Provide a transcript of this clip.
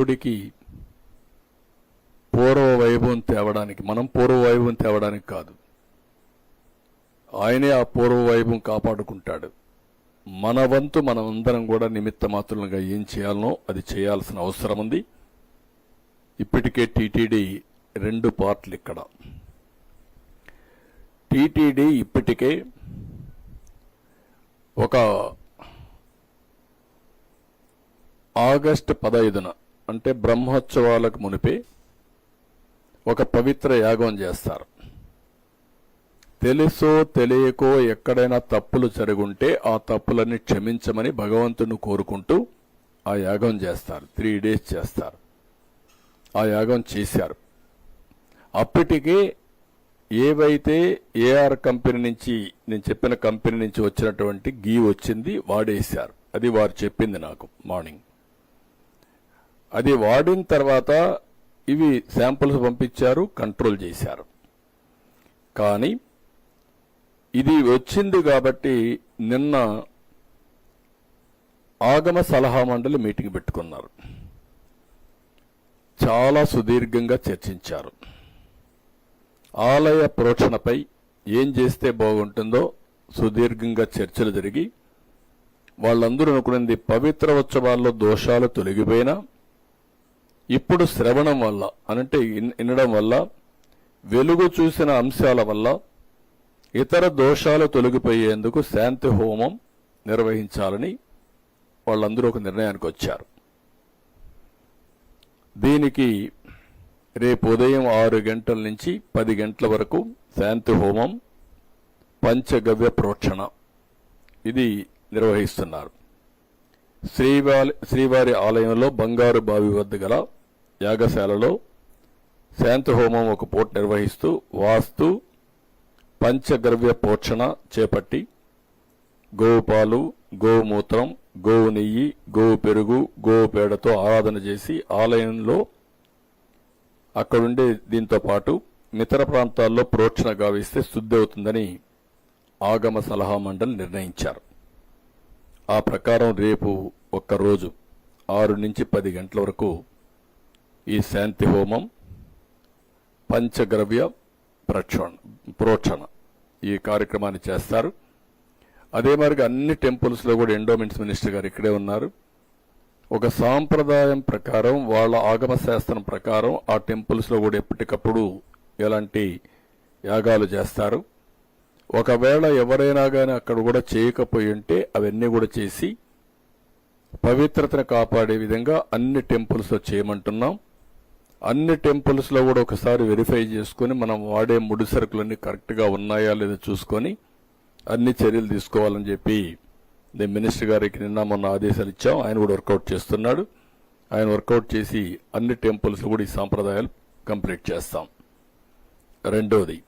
దేవుడికి పూర్వ వైభవం తేవడానికి మనం పూర్వ వైభవం తేవడానికి కాదు. ఆయనే ఆ పూర్వ వైభవం కాపాడుకుంటాడు. మన వంతు మనం అందరం కూడా నిమిత్త మాత్రులుగా ఏం చేయాలనో అది చేయాల్సిన అవసరం ఉంది ఇప్పటికే టీటీడీ రెండు పార్ట్లు ఇక్కడ. టీటీడీ ఇప్పటికే ఒక ఆగస్టు పదహైదున అంటే బ్రహ్మోత్సవాలకు మునిపి ఒక పవిత్ర యాగం చేస్తారు. తెలుసో తెలియకో ఎక్కడైనా తప్పులు జరుగుంటే ఆ తప్పులని క్షమించమని భగవంతుని కోరుకుంటూ ఆ యాగం చేస్తారు. త్రీ డేస్ చేస్తారు. ఆ యాగం చేశారు. అప్పటికే ఏవైతే ఏఆర్ కంపెనీ నుంచి నేను చెప్పిన కంపెనీ నుంచి వచ్చినటువంటి గీ వచ్చింది వాడేశారు. అది వారు చెప్పింది నాకు మార్నింగ్. అది వాడిన తర్వాత ఇవి శాంపుల్స్ పంపించారు కంట్రోల్ చేశారు. కానీ ఇది వచ్చింది కాబట్టి నిన్న ఆగమ సలహా మండలి మీటింగ్ పెట్టుకున్నారు. చాలా సుదీర్ఘంగా చర్చించారు. ఆలయ ప్రోక్షణపై ఏం చేస్తే బాగుంటుందో సుదీర్ఘంగా చర్చలు జరిగి వాళ్ళందరూ అనుకునేది పవిత్ర ఉత్సవాల్లో దోషాలు తొలగిపోయినా ఇప్పుడు శ్రవణం వల్ల అనంటే వినడం వల్ల వెలుగు చూసిన అంశాల వల్ల ఇతర దోషాలు తొలగిపోయేందుకు శాంతి హోమం నిర్వహించాలని వాళ్ళందరూ ఒక నిర్ణయానికి వచ్చారు. దీనికి రేపు ఉదయం ఆరు గంటల నుంచి పది గంటల వరకు శాంతి హోమం పంచగవ్య ప్రోక్షణ ఇది నిర్వహిస్తున్నారు. శ్రీవారి శ్రీవారి ఆలయంలో బంగారు బావి వద్ద గల యాగశాలలో శాంతి హోమం ఒక పూట నిర్వహిస్తూ వాస్తు పంచగవ్య పోషణ చేపట్టి గోవుపాలు గోమూత్రం గోవు నెయ్యి గోవు పెరుగు గోవు పేడతో ఆరాధన చేసి ఆలయంలో అక్కడుండే దీంతో పాటు మితర ప్రాంతాల్లో ప్రోక్షణ గావిస్తే శుద్ధి అవుతుందని ఆగమ సలహా మండలి నిర్ణయించారు. ఆ ప్రకారం రేపు ఒక్కరోజు ఆరు నుంచి పది గంటల వరకు ఈ శాంతి హోమం పంచగ్రవ్య ప్రక్షణ ప్రోక్షణ ఈ కార్యక్రమాన్ని చేస్తారు. అదే మరిగా అన్ని టెంపుల్స్లో కూడా ఎండోమెంట్స్ మినిస్టర్ గారు ఇక్కడే ఉన్నారు. ఒక సాంప్రదాయం ప్రకారం వాళ్ళ ఆగమ శాస్త్రం ప్రకారం ఆ టెంపుల్స్లో కూడా ఎప్పటికప్పుడు ఎలాంటి యాగాలు చేస్తారు. ఒకవేళ ఎవరైనా కానీ అక్కడ కూడా చేయకపోయి ఉంటే అవన్నీ కూడా చేసి పవిత్రతను కాపాడే విధంగా అన్ని టెంపుల్స్లో చేయమంటున్నాం. అన్ని టెంపుల్స్లో కూడా ఒకసారి వెరిఫై చేసుకుని మనం వాడే ముడి సరుకులన్నీ కరెక్ట్గా ఉన్నాయా లేదో చూసుకొని అన్ని చర్యలు తీసుకోవాలని చెప్పి నేను మినిస్టర్ గారికి నిన్న మొన్న ఆదేశాలు ఇచ్చాం. ఆయన కూడా వర్కౌట్ చేస్తున్నాడు. ఆయన వర్కౌట్ చేసి అన్ని టెంపుల్స్ కూడా ఈ సాంప్రదాయాలు కంప్లీట్ చేస్తాం. రెండోది